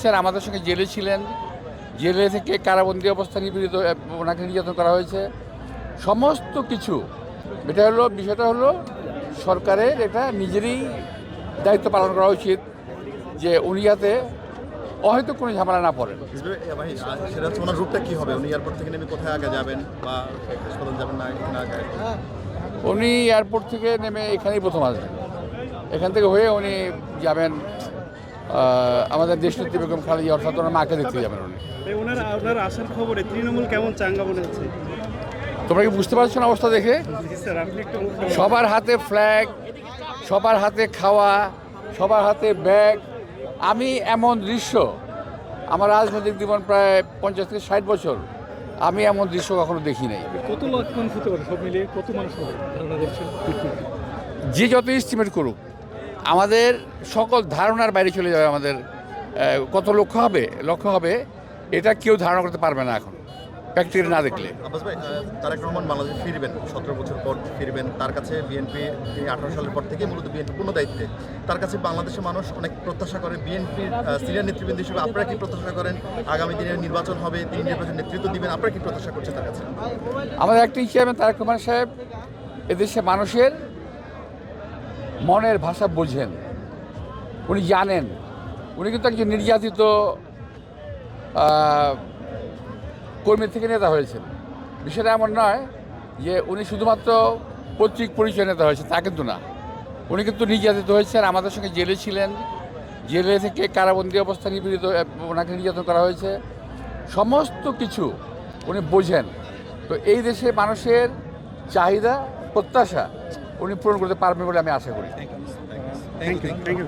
Sir আমাদের সঙ্গে জেলে ছিলেন। জেলে থেকে কারাবন্দি অবস্থা নিপীড়িত ওনাকে নির্যাতন করা হয়েছে। সমস্ত কিছু। এটা হলো বিষয়টা হলো সরকারের এটা নিজেরই দায়িত্ব পালন করা উচিত যে উনি যাতে হয়তো কোনো ঝামেলা না পড়েন সেটা হচ্ছে ওনার রূপটা কি হবে? উনি এয়ারপোর্ট থেকে নেমে কোথায় আগে যাবেন বা হাসপাতাল যাবেন না না আগে? উনি এয়ারপোর্ট থেকে নেমে এখানেই প্রথম আসবেন। এখান থেকে হয়ে উনি যাবেন আমাদের দেশনেত্রী বেগম খালেদা অর্থাৎ ওনার মাকে দেখতে যাবেন উনি। ওনার ওনার আসার খবরে তৃণমূল কেমন চাঙ্গা মনে হচ্ছে? তোমরা কি বুঝতে পারছ না অবস্থা দেখে? সবার হাতে ফ্ল্যাগ সবার হাতে খাওয়া সবার হাতে ব্যাগ আমি এমন দৃশ্য আমার রাজনৈতিক জীবন প্রায় পঞ্চাশ থেকে ষাট বছর আমি এমন দৃশ্য কখনো দেখি নাই। কত লাখ মানুষ হতে পারে সব মিলিয়ে? কত মানুষ হবে? যে যত এস্টিমেট করুক আমাদের সকল ধারণার বাইরে চলে যাবে আমাদের কত লক্ষ্য হবে লক্ষ্য হবে এটা কেউ ধারণা করতে পারবে না এখন। প্র্যাকটিক্যাল না দেখলে। আব্বাস ভাই তারেক রহমান বাংলাদেশে ফিরবেন সতেরো বছর পর ফিরবেন। তার কাছে বিএনপি তিনি আঠারো সালের পর থেকে মূলত বিএনপি পূর্ণ দায়িত্বে। তার কাছে বাংলাদেশের মানুষ অনেক প্রত্যাশা করে বিএনপির সিনিয়র নেতৃবৃন্দ হিসেবে আপনারা কি প্রত্যাশা করেন? আগামী দিনের নির্বাচন হবে তিনি নির্বাচন নেতৃত্ব দিবেন আপনারা কি প্রত্যাশা করছেন তার কাছে? আমাদের একটাই চেয়ারম্যান তারেক রহমান সাহেব এদেশে মানুষের মনের ভাষা বোঝেন। উনি জানেন। উনি কিন্তু একজন নির্যাতিত কর্মী থেকে নেতা হয়েছেন। বিষয়টা এমন নয় যে উনি শুধুমাত্র পৈতৃক পরিচয় নেতা হয়েছে তা কিন্তু না। উনি কিন্তু নির্যাতিত হয়েছেন, আমাদের সঙ্গে জেলে ছিলেন। জেলে থেকে কারাবন্দি অবস্থা নিপীড়িত ওনাকে নির্যাতন করা হয়েছে। সমস্ত কিছু উনি বোঝেন। তো এই দেশে মানুষের চাহিদা, প্রত্যাশা উনি পূরণ করতে পারবেন বলে আমি আশা করি। Thank you thank you